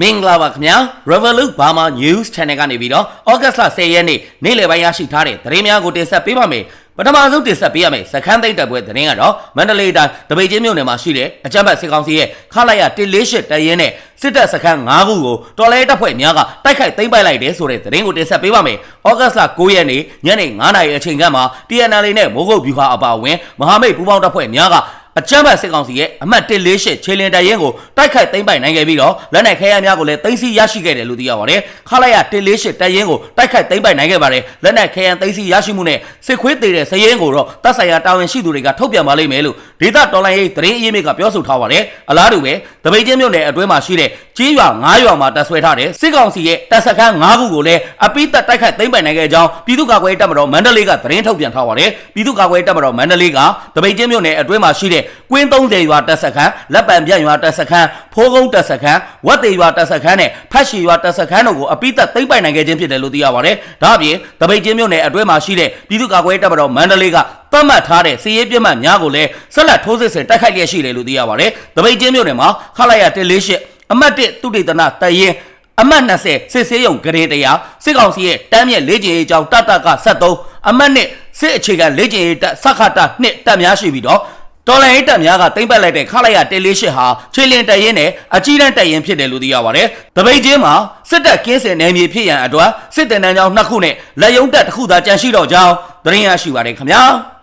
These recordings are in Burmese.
မင်္ဂလာပါခင်ဗျာ Revolut Burma News Channel ကနေပြီးတော့ August လ10ရက်နေ့နေ့လယ်ပိုင်းရရှိထားတဲ့သတင်းများကိုတင်ဆက်ပေးပါမယ်ပထမဆုံးတင်ဆက်ပေးရမယ်စခန်းသိမ်းတပ်ပွဲသတင်းကတော့မန္တလေးတိုင်းတပိတ်ချင်းမြို့နယ်မှာရှိတဲ့အကြမ်းဖက်စစ်ကောင်စီရဲ့ခလာရ148တရင်နဲ့စစ်တပ်စခန်း9ခုကိုတော်လဲတပ်ဖွဲ့များကတိုက်ခိုက်သိမ်းပိုက်လိုက်တယ်ဆိုတဲ့သတင်းကိုတင်ဆက်ပေးပါမယ်။ဩဂတ်စ်လ9ရက်နေ့ညနေ9:00နာရီအချိန်ကမှ TNL နဲ့မိုးကုတ်ဗျူဟာအပါအဝင်မဟာမိတ်ပူးပေါင်းတပ်ဖွဲ့များက အကြမ်းဖက်စစ်ကောင်စီရဲ့အမှတ်148ခြေလင်တရင်ကိုတိုက်ခိုက်သိမ်းပိုက်နိုင်ခဲ့ပြီးတော့လက်နက်ခဲယမ်းများကိုလည်းသိမ်းဆည်းရရှိခဲ့တယ်လို့သိရပါတယ်။ခလာရ148တရင်ကိုတိုက်ခိုက်သိမ်းပိုက်နိုင်ခဲ့ပါတယ်။လက်နက်ခဲယမ်းသိမ်းဆည်းရရှိမှုနဲ့စစ်ခွေးသေးတဲ့စရင်ကိုတော့တပ်ဆိုင်ရာတာဝန်ရှိသူတွေကထုတ်ပြန်ပါလိမ့်မယ်လို့ဒေသတော်လိုင်းရေးသတင်းအရင်းမြစ်ကပြောဆိုထားပါတယ်။အလားတူပဲတပိတ်ချင်းမြို့နယ်အတွင်းမှာရှိတဲ့ကြေးရွာ9ရွာမှာတပ်ဆွဲထားတဲ့စစ်ကောင်စီရဲ့တပ်စခန်း9ခုကိုလည်းအပိသက်တိုက်ခိုက်သိမ်းပိုက်နိုင်ခဲ့ကြောင်းပြည်သူ့ကာကွယ်ရေးတပ်မတော်မန္တလေးကသတင်းထုတ်ပြန်ထားပါတယ်။ပြည်သူ့ကာကွယ်ရေးတပ်မတော်မန္တလေးကတပိတ်ချင်းမြို့နယ်အတွင်းမှာရှိတဲ့ကွင်း30ရွာတပ်စခန်းလက်ပံပြန့်ရွာတပ်စခန်းဖိုးကုန်းတပ်စခန်းဝက်တေရွာတပ်စခန်းနဲ့ဖတ်ရှီရွာတပ်စခန်းတို့ကိုအပိသက်သိမ်းပိုက်နိုင်ခဲ့ခြင်းဖြစ်တယ်လို့သိရပါတယ်။ဒါ့အပြင်တပိတ်ချင်းမြို့နယ်အတွင်းမှာရှိတဲ့ပြည်သူ့ကာကွယ်ရေးတပ်မတော်မန္တလေးကသတ်မှတ်ထားတဲ့စီရေးပြစ်မှတ်များကိုလည်းဆက်လက်ထိုးစစ်ဆင်တိုက်ခိုက်ရရှိတယ်လို့သိရပါတယ်။တပိတ်ချင်းမြို့နယ်မှာခလာရ148အမှတ်1တုတေသနာတရင်အမှတ်20စစ်ဆေးရုံဂရေတရားစစ်ကောင်စီရဲ့တမ်းမြက်လေ့ကျင့်ရေးကြောင်းတတက73အမှတ်1စစ်အခြေခံလေ့ကျင့်ရေးတပ်စခတာ2တပ်များရှိပြီးတော့ တော်လိုင်းတပ်များကတင်ပတ်လိုက်တဲ့ခလိုက်ရ148ဟာခြေလင်တရင်နဲ့အကြီးတန်းတရင်ဖြစ်တယ်လို့သိရပါတယ်။တပိတ်ချင်းမှာစစ်တပ်ကင်းစင်နယ်မြေဖြစ်ရန်အတွက်စစ်တပ်တန်းကြောင်းနှစ်ခုနဲ့လက်ယုံတပ်တစ်ခုသာကြန့်ရှိတော့ကြောင်းသတင်းရရှိပါတယ်ခင်ဗျာ။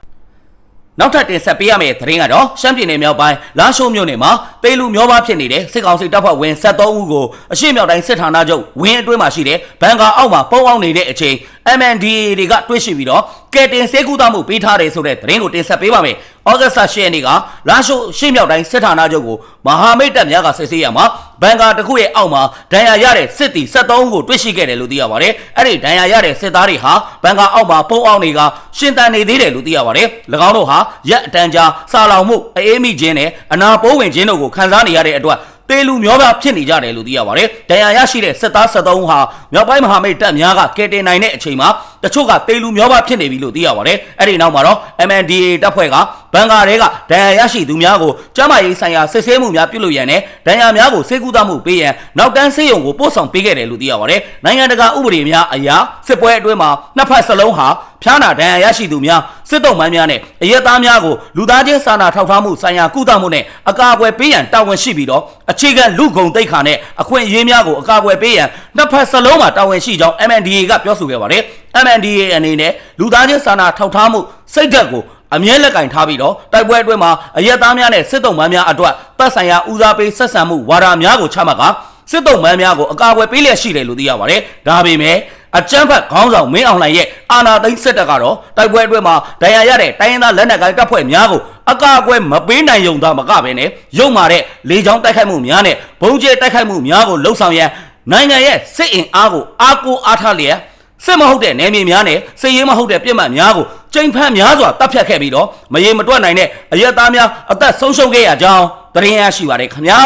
နောက်ထပ်တင်ဆက်ပေးရမယ့်သတင်းကတော့ရှမ်းပြည်နယ်မြောက်ပိုင်းလာရှိုးမြို့နယ်မှာပေလူမျိုးပါဖြစ်နေတဲ့စစ်ကောင်စီတပ်ဖွဲ့ဝင်73ဦးကိုအရှိမြောက်တိုင်းစစ်ဌာနချုပ်ဝင်းအတွင်းမှာရှိတဲ့ဘန်ကာအောက်မှာပုံအောင်နေတဲ့အချိန် MNDAA တွေကတွေ့ရှိပြီးတော့ကယ်တင်ဆေးကူတာမှုပေးထားတယ်ဆိုတဲ့သတင်းကိုတင်ဆက်ပေးပါမယ်။ဩဂတ်စ်10ရက်နေ့ကလာရှိုးရှေ့မြောက်တိုင်းစစ်ဌာနချုပ်ကိုမဟာမိတ်တပ်များကစစ်ဆေးရမှာဘန်ကာတစ်ခုရဲ့အောက်မှာဒဏ်ရာရတဲ့စစ်တီ73ဦးကိုတွေ့ရှိခဲ့တယ်လို့သိရပါတယ်။အဲ့ဒီဒဏ်ရာရတဲ့စစ်သားတွေဟာဘန်ကာအောက်မှာပုံအောင်တွေကရှင်တန်နေသေးတယ်လို့သိရပါတယ်။၎င်းတို့ဟာရက်အတန်းကြားစာလောင်မှုအေးမိခြင်းနဲ့အနာပိုးဝင်ခြင်းတို့ကိုခံစားနေရတဲ့အတွက်တေလူမျိုးသားဖြစ်နေကြတယ်လို့သိရပါတယ်။ဒဏ်ရာရရှိတဲ့စစ်သား73ဦးဟာမြောက်ပိုင်းမဟာမိတ်တပ်များကကယ်တင်နိုင်တဲ့အချိန်မှာတချို့ကတေလူမျိုးသားဖြစ်နေပြီလို့သိရပါတယ်။အဲ့ဒီနောက်မှာတော့ MNDA တပ်ဖွဲ့က ဘန်ကာတွေကဒဏ်ရာရရှိသူများကိုကျန်းမာရေးဆိုင်ရာစစ်ဆေးမှုများပြုလုပ်ရန်နဲ့ဒဏ်ရာများကိုစေကူတာမှုပေးရန်နောက်တန်းဆေးရုံကိုပို့ဆောင်ပေးခဲ့တယ်လို့သိရပါတယ်။နိုင်ငံတကာဥပဒေများအရာစစ်ပွဲအတွင်းမှာနှစ်ဖက်စလုံးဟာဖျားနာဒဏ်ရာရရှိသူများစစ်တုံးမှန်းများနဲ့အရက်သားများကိုလူသားချင်းစာနာထောက်ထားမှုဆိုင်ရာကုသမှုနဲ့အကာအကွယ်ပေးရန်တာဝန်ရှိပြီးတော့အခြေခံလူဂုံတိတ်ခါနဲ့အခွင့်အရေးများကိုအကာအကွယ်ပေးရန်နှစ်ဖက်စလုံးမှာတာဝန်ရှိကြောင်း MNDA ကပြောဆိုခဲ့ပါတယ်။ MNDA အနေနဲ့လူသားချင်းစာနာထောက်ထားမှုစိတ်ဓာတ်ကို အမြဲလက်ကင်ထားပြီးတော့တိုက်ပွဲအတွင်းမှာအရက်သားများနဲ့စစ်တုံးမှန်းများအတွက်တပ်ဆိုင်ရာဦးစားပေးဆက်ဆံမှုဝါဒများကိုချမှတ်ကစစ်တုံးမှန်းများကိုအကာအကွယ်ပေးလျက်ရှိတယ်လို့သိရပါတယ်။ဒါပေမဲ့အကြမ်းဖက်ခေါင်းဆောင်မင်းအောင်လှိုင်ရဲ့အာဏာသိမ်းစစ်တပ်ကတော့တိုက်ပွဲအတွင်းမှာဒဏ်ရာရတဲ့တိုင်းရင်းသားလက်နက်ကိုင်တပ်ဖွဲ့များကိုအကာအကွယ်မပေးနိုင်ုံသားမကဘဲနဲ့ရုံမာတဲ့လေကြောင်းတိုက်ခိုက်မှုများနဲ့ဘုံကျဲတိုက်ခိုက်မှုများကိုလှုံ့ဆော်ရန်နိုင်ငံရဲ့စစ်အင်အားကိုအားကိုးအားထားလျက် စစ်မဟုတ်တဲ့နယ်မြေများနဲ့စစ်ရေးမဟုတ်တဲ့ပြစ်မှတ်များကိုကျိန်ဖန်များစွာတပ်ဖြတ်ခဲ့ပြီးတော့မရေမတွက်နိုင်တဲ့အရက်သားများအသက်ဆုံးရှုံးခဲ့ရကြောင်းသတင်းရရှိပါတယ်ခင်ဗျာ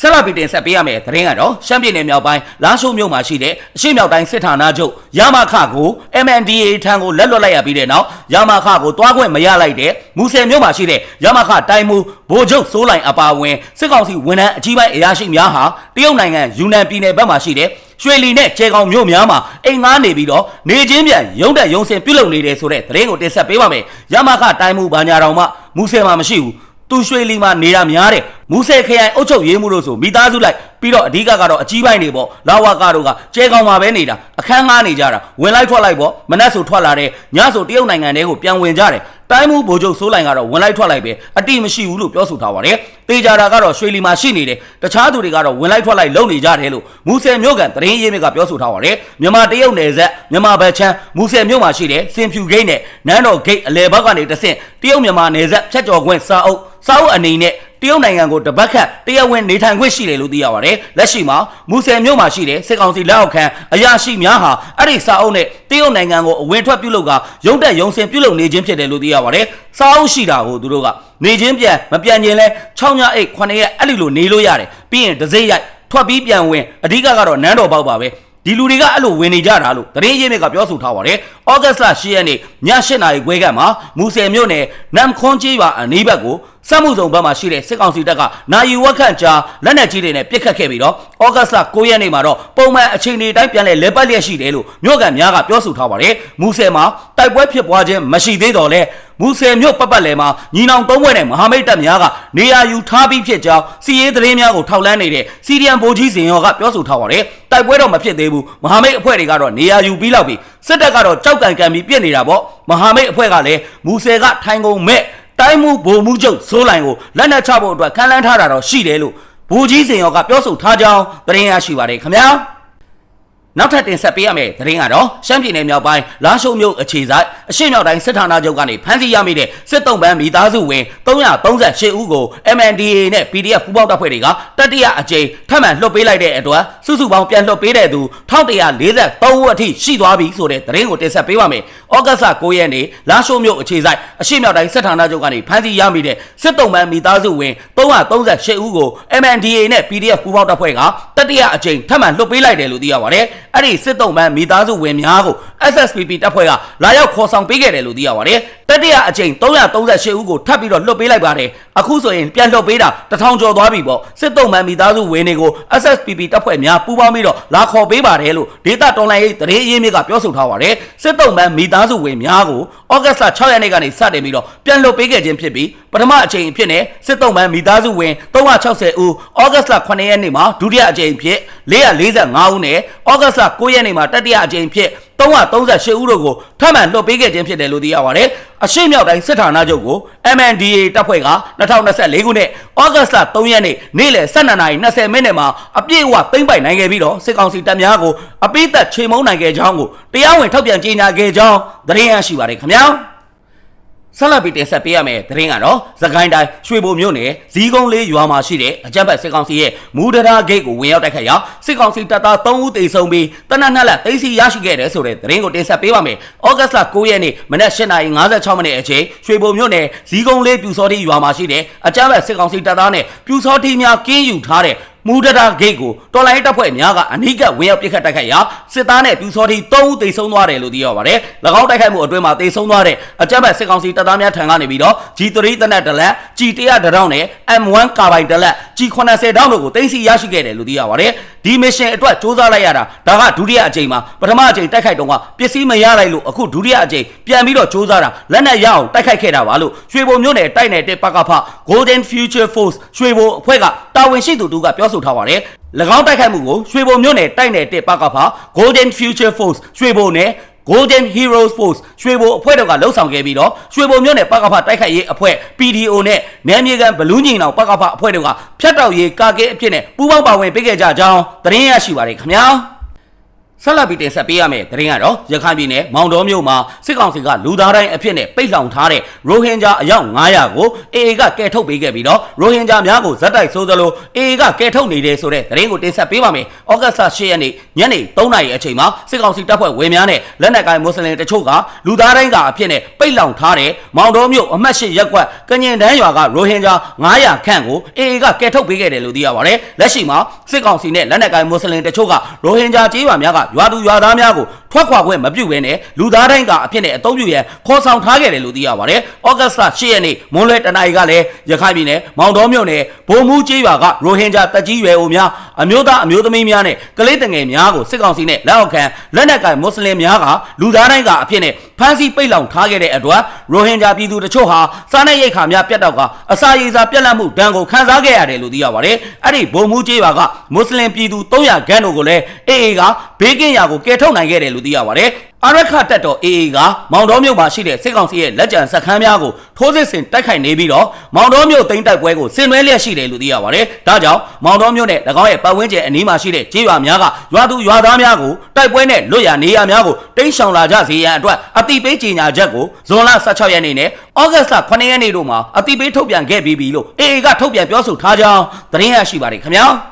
ဆက်လက်ပြီးတင်ဆက်ပေးရမယ့်သတင်းကတော့ရှမ်းပြည်နယ်မြောက်ပိုင်းလာရှိုးမြို့မှာရှိတဲ့အရှေ့မြောက်တိုင်းစစ်ဌာနချုပ်ရမခကို MNDA ထံကိုလက်လွတ်လိုက်ရပြီးတဲ့နောက်ရမခကိုတွားခွင့်မရလိုက်တဲ့မူဆယ်မြို့မှာရှိတဲ့ရမခတိုင်းမူဗိုလ်ချုပ်စိုးလိုင်အပါအဝင်စစ်ကောင်စီဝန်ထမ်းအကြီးပိုင်းအရာရှိများဟာတရုတ်နိုင်ငံယူနန်ပြည်နယ်ဘက်မှာရှိတဲ့ရွှေလီနဲ့ကျေကောင်မြို့များမှာအိမ်ငားနေပြီးတော့နေချင်းပြန်ရုံးတက်ရုံးစင်ပြုတ်လုံနေတယ်ဆိုတဲ့သတင်းကိုတင်ဆက်ပေးပါမယ်ရမခတိုင်းမူဘာညာတော်မှမူဆယ်မှာမရှိဘူး သူရွှေလီမှာနေတာများတယ်မူဆယ်ခရိုင်အုပ်ချုပ်ရေးမှုလို့ဆိုမိသားစုလိုက်ပြီးတော့အဓိကကတော့အကြီးပိုင်းတွေပေါ့လာဝကတို့ကကျဲကောင်မှာပဲနေတာအခန်းငားနေကြတာဝင်လိုက်ထွက်လိုက်ပေါ့မနှက်ဆိုထွက်လာတယ်ညဆိုတရုတ်နိုင်ငံတွေကိုပြန်ဝင်ကြတယ်တိုင်းမှုဗိုလ်ချုပ်စိုးလိုင်ကတော့ဝင်လိုက်ထွက်လိုက်ပဲအတိမရှိဘူးလို့ပြောဆိုထားပါတယ်တေးကြတာကတော့ရွှေလီမှာရှိနေတယ်တခြားသူတွေကတော့ဝင်လိုက်ထွက်လိုက်လုပ်နေကြတယ်လို့မူဆယ်မြို့ကန်သတင်းရေးမြစ်ကပြောဆိုထားပါတယ်မြန်မာတရုတ်နယ်စပ်မြန်မာဘက်ချမ်းမူဆယ်မြို့မှာရှိတဲ့စင်ဖြူဂိတ်နဲ့နန်းတော်ဂိတ်အလဲဘက်ကနေတဆင့်တရုတ်မြန်မာနယ်စပ်ဖြတ်ကျော်ခွင့်စာအုပ် စာအုပ်အနေနဲ့တရုတ်နိုင်ငံကိုတပတ်ခန့်တရားဝင်နေထိုင်ခွင့်ရှိတယ်လို့သိရပါတယ်။လက်ရှိမှာမူဆယ်မြို့မှာရှိတဲ့စစ်ကောင်စီလက်အောက်ခံအရာရှိများဟာအဲ့ဒီစာအုပ်နဲ့တရုတ်နိုင်ငံကိုအဝင်ထွက်ပြုလုပ်ကရုံတက်ရုံစင်ပြုလုပ်နေခြင်းဖြစ်တယ်လို့သိရပါတယ်။စာအုပ်ရှိတာကိုသူတို့ကနေခြင်းပြန်မပြန်ခြင်းလဲ6ညအိတ်9ရက်အဲ့ဒီလိုနေလို့ရတယ်။ပြီးရင်ဒစိမ့်ရိုက်ထွက်ပြီးပြန်ဝင်အဓိကကတော့နန်းတော်ပေါက်ပါပဲ။ ဒီလူတွေကအဲ့လိုဝင်နေကြတာလို့သတင်းရင်းမြစ်ကပြောဆိုထားပါတယ်။ဩဂတ်စ်လ10ရက်နေ့ည8နာရီခွဲကမှမူဆယ်မြို့နယ်နမ်ခွန်ကြီးရွာအနီးဘက်ကိုစက်မှုစုံဘက်မှာရှိတဲ့စစ်ကောင်စီတပ်ကနိုင်ဝက်ခန့်ကြားလက်နက်ကြီးတွေနဲ့ပစ်ခတ်ခဲ့ပြီးတော့ဩဂတ်စ်လ9ရက်နေ့မှာတော့ပုံမှန်အချိန်တွေတိုင်းပြန်လဲလဲပတ်လျက်ရှိတယ်လို့မြို့ကန်များကပြောဆိုထားပါတယ်။မူဆယ်မှာတိုက်ပွဲဖြစ်ပွားခြင်းမရှိသေးတော့လဲမူဆယ်မြို့ပတ်ပတ်လည်မှာညီနောင်သုံးဘွဲ့နဲ့မဟာမိတ်တပ်များကနေရာယူထားပြီးဖြစ်ကြောင်းစီရေးသတင်းများကိုထောက်လန်းနေတဲ့စီရီယန်ဗိုလ်ကြီးစင်ရောကပြောဆိုထားပါတယ်။ တိုက်ပွဲတော့မဖြစ်သေးဘူးမဟာမိတ်အဖွဲ့တွေကတော့နေရာယူပြီးလောက်ပြီးစစ်တပ်ကတော့ကြောက်ကန်ကန်ပြီးပြစ်နေတာပေါ့မဟာမိတ်အဖွဲ့ကလည်းမူဆယ်ကထိုင်ကုန်မဲ့တိုင်းမှုဗိုလ်မှုချုပ်စိုးလိုင်ကိုလက်နက်ချဖို့အတွက်ခံလန်းထားတာတော့ရှိတယ်လို့ဗိုလ်ကြီးစင်ရောကပြောဆိုထားကြောင်းသတင်းရရှိပါတယ်ခင်ဗျာ။နောက်ထပ်တင်ဆက်ပေးရမယ့်သတင်းကတော့ရှမ်းပြည်နယ်မြောက်ပိုင်းလာရှုံမြို့အခြေဆိုင်အရှေ့မြောက်တိုင်းစစ်ဌာနချုပ်ကနေဖမ်းဆီးရမိတဲ့စစ်တုံးပန်းမိသားစုဝင်338ဦးကို MNDAA နဲ့ PDF ပူးပေါင်းတပ်ဖွဲ့တွေက တတိယအကြိမ်ထပ်မံလွှတ်ပေးလိုက်တဲ့အတွက်စုစုပေါင်းပြန်လွှတ်ပေးတဲ့သူ1143ဦးအထိရှိသွားပြီဆိုတဲ့သတင်းကိုတင်ဆက်ပေးပါမယ်။ဩဂတ်စ်9ရက်နေ့လာရှုံမြို့အခြေဆိုင်အရှေ့မြောက်တိုင်းစစ်ဌာနချုပ်ကနေဖမ်းဆီးရမိတဲ့စစ်တုံးပန်းမိသားစုဝင်338ဦးကို MNDAA နဲ့ PDF ပူးပေါင်းတပ်ဖွဲ့ကတတိယအကြိမ်ထပ်မံလွှတ်ပေးလိုက်တယ်လို့သိရပါတယ်။အဲ့ဒီစစ်တုံးပန်းမိသားစုဝင်များကို SSPP တပ်ဖွဲ့ကလာရောက်ခေါ်ဆောင်ပေးခဲ့တယ်လို့သိရပါတယ်။တတိယအကြိမ်338ဦးကိုထပ်ပြီးတော့လွှတ်ပေးလိုက်ပါတယ်။အခုဆိုရင်ပြန်လွှတ်ပေးတာတထောင်ကျော်သွားပြီပေါ့။စစ်တုံးပန်းမိသားစုဝင်တွေကို SSPP တပ်ဖွဲ့များပူးပေါင်းပြီးတော့လာခေါ်ပေးပါတယ်လို့ဒေတာတော်လိုင်းရေးတရေအရေးမြစ်ကပြောဆိုထားပါတယ်။စစ်တုံးပန်းမိသားစုဝင်များကိုဩဂတ်စ်လ6ရက်နေ့ကနေစတင်ပြီးတော့ပြန်လွှတ်ပေးခဲ့ခြင်းဖြစ်ပြီးပထမအကြိမ်အဖြစ်နဲ့စစ်တုံးပန်းမိသားစုဝင်360ဦးဩဂတ်စ်လ9ရက်နေ့မှာဒုတိယအကြိမ်ဖြစ်445ဦးနဲ့ဩဂတ်စ်လ9ရက်နေ့မှာတတိယအကြိမ်ဖြစ် 338ဦးတို့ကိုထပ်မံလွှတ်ပေးခဲ့ခြင်းဖြစ်တယ်လို့သိရပါတယ်။အရှိမြောက်တိုင်းစစ်ဌာနချုပ်ကို MNDA တပ်ဖွဲ့က2024ခုနှစ်ဩဂတ်စ်လ3ရက်နေ့နေ့လယ်12:20မိနစ်မှာအပြည့်အဝသိမ်းပိုက်နိုင်ခဲ့ပြီးတော့စစ်ကောင်စီတပ်များကိုအပိသက်ချိန်မုံနိုင်ခဲ့ကြောင်းကိုတရားဝင်ထုတ်ပြန်ကြေညာခဲ့ကြောင်းသတင်းရရှိပါတယ်ခင်ဗျာ။ ဆက်လက်ပြီးတင်ဆက်ပေးရမယ့်သတင်းကတော့သခိုင်းတိုင်းရွှေဘုံမြို့နယ်ဇီးကုန်းလေးရွာမှာရှိတဲ့အကြမ်းဖက်စစ်ကောင်စီရဲ့မူဒရာဂိတ်ကိုဝင်ရောက်တိုက်ခိုက်ရာစစ်ကောင်စီတပ်သား3ဦးသေဆုံးပြီးတနက်နှစ်လက်သိမ်းဆီးရရှိခဲ့တယ်ဆိုတဲ့သတင်းကိုတင်ဆက်ပေးပါမယ်။ဩဂတ်စ်လ9ရက်နေ့မနက်8:56မိနစ်အချိန်ရွှေဘုံမြို့နယ်ဇီးကုန်းလေးပြူစောတိရွာမှာရှိတဲ့အကြမ်းဖက်စစ်ကောင်စီတပ်သားနဲ့ပြူစောတိများကင်းယူထားတဲ့ မူဒရာဂိတ်ကိုတော်လိုင်းတပ်ဖွဲ့များကအနိကဝင်ရောက်ပစ်ခတ်တိုက်ခိုက်ရာစစ်သားနဲ့ပြူစောတိ3ဦးသေဆုံးသွားတယ်လို့သိရပါတယ်။၎င်းတိုက်ခိုက်မှုအတွင်းမှာသေဆုံးသွားတဲ့အကြမ်းဖက်စစ်ကောင်စီတပ်သားများထံကနေပြီးတော့ G3 တနက်တလက် G100 တရောင်းနဲ့ M1 ကာဘိုင်တလက် G80 တောင်းတို့ကိုတင်စီရရှိခဲ့တယ်လို့သိရပါတယ်။ဒီမစ်ရှင်အတွက်စ조사လိုက်ရတာဒါကဒုတိယအကြိမ်မှာပထမအကြိမ်တိုက်ခိုက်တုန်းကပစ္စည်းမရလိုက်လို့အခုဒုတိယအကြိမ်ပြန်ပြီးတော့စ조사တာလက်နက်ရအောင်တိုက်ခိုက်ခဲ့တာပါလို့ရွှေဘုံမြို့နယ်တိုက်နယ်တဲ့ပကဖ Golden Future Force ရွှေဘုံအဖွဲ့ကတာဝန်ရှိသူတို့ကပြော ဆိုထားပါတယ်။၎င်းတိုက်ခိုက်မှုကိုရွှေဘုံမြို့နယ်တိုက်နယ်တဲ့ပကဖ Golden Future Force ရွှေဘုံနဲ့ Golden Heroes Force ရွှေဘိုအဖွဲ့တို့ကလှုပ်ဆောင်ခဲ့ပြီးတော့ရွှေဘိုမြို့နယ်ပကဖတိုက်ခိုက်ရေးအဖွဲ့ PDO နဲ့နယ်မြေကန်ဘလူးညင်အောင်ပကဖအဖွဲ့တို့ကဖျက်တောက်ရေးကာကဲအဖြစ်နဲ့ပူးပေါင်းပါဝင်ပေးခဲ့ကြကြောင်းသတင်းရရှိပါတယ်ခင်ဗျာ ဆက်လက်ပြီးတင်ဆက်ပေးရမယ့်သတင်းကတော့ရခိုင်ပြည်နယ်မောင်တော်မြို့မှာစစ်ကောင်စီကလူသားတိုင်းအဖြစ်နဲ့ပိတ်လောင်ထားတဲ့ရိုဟင်ဂျာအယောက်900ကို AA ကကယ်ထုတ်ပေးခဲ့ပြီးတော့ရိုဟင်ဂျာများကိုဇက်တိုက်ဆိုးသလို AA ကကယ်ထုတ်နေတယ်ဆိုတဲ့သတင်းကိုတင်ဆက်ပေးပါမယ်။ဩဂတ်စ်10ရက်နေ့ညနေ3နာရီအချိန်မှာစစ်ကောင်စီတပ်ဖွဲ့ဝင်များနဲ့လက်နက်ကိုင်မွတ်စလင်တချို့ကလူသားတိုင်းကအဖြစ်နဲ့ပိတ်လောင်ထားတဲ့မောင်တော်မြို့အမှတ်၈ရပ်ကွက်ကညင်တန်းရွာကရိုဟင်ဂျာ900ခန့်ကို AA ကကယ်ထုတ်ပေးခဲ့တယ်လို့သိရပါတယ်။လက်ရှိမှာစစ်ကောင်စီနဲ့လက်နက်ကိုင်မွတ်စလင်တချို့ကရိုဟင်ဂျာကြေးရွာများကရွာသူရွာသားများကို ထွက်ခွာခွင့်မပြုဘဲနဲ့လူသားတိုင်းကအဖြစ်နဲ့အသုံးပြုရန်ခေါ်ဆောင်ထားခဲ့တယ်လို့သိရပါတယ်။ဩဂတ်စ်လ10ရက်နေ့မွန်းလွဲတနာရီကလည်းရခိုင်ပြည်နယ်မောင်တော်မြို့နယ်ဗိုလ်မှူးကျေးရွာကရိုဟင်ဂျာတက်ကြီးရွယ်အိုများအမျိုးသားအမျိုးသမီးများနဲ့ကလေးတငယ်များကိုစစ်ကောင်စီနဲ့လက်အောက်ခံလက်နက်ကိုင်မွတ်စလင်များကလူသားတိုင်းကအဖြစ်နဲ့ဖမ်းဆီးပိတ်လောင်ထားခဲ့တဲ့အတွက်ရိုဟင်ဂျာပြည်သူတချို့ဟာစားနပ်ရိက္ခာများပြတ်တော့ကအစာရေစာပြတ်လတ်မှုဒဏ်ကိုခံစားခဲ့ရတယ်လို့သိရပါတယ်။အဲ့ဒီဗိုလ်မှူးကျေးရွာကမွတ်စလင်ပြည်သူ300ခန်းတို့ကိုလည်းအေအေကဘေးကင်းရာကိုကယ်ထုတ်နိုင်ခဲ့တယ်လို့သိရပါတယ်။အရခတက်တော် AA ကမောင်တော်မြို့မှာရှိတဲ့စစ်ကောင်စီရဲ့လက်ကျန်စခန်းများကိုထိုးစစ်ဆင်တိုက်ခိုက်နေပြီးတော့မောင်တော်မြို့သိမ်းတိုက်ပွဲကိုဆင်နွှဲလျက်ရှိတယ်လို့သိရပါတယ်။ဒါကြောင့်မောင်တော်မြို့နဲ့၎င်းရဲ့ပတ်ဝန်းကျင်အနီးမှာရှိတဲ့ကျေးရွာများကရွာသူရွာသားများကိုတိုက်ပွဲနဲ့လွတ်ရာနေရာများကိုတိမ်းရှောင်လာကြစေရန်အတွက်အတိပေးကြေညာချက်ကိုဇွန်လ16ရက်နေ့နဲ့ဩဂတ်စ်လ9ရက်နေ့တို့မှာအတိပေးထုတ်ပြန်ခဲ့ပြီးပြီလို့ AA ကထုတ်ပြန်ပြောဆိုထားကြောင်းသတင်းရရှိပါတယ်ခင်ဗျာ။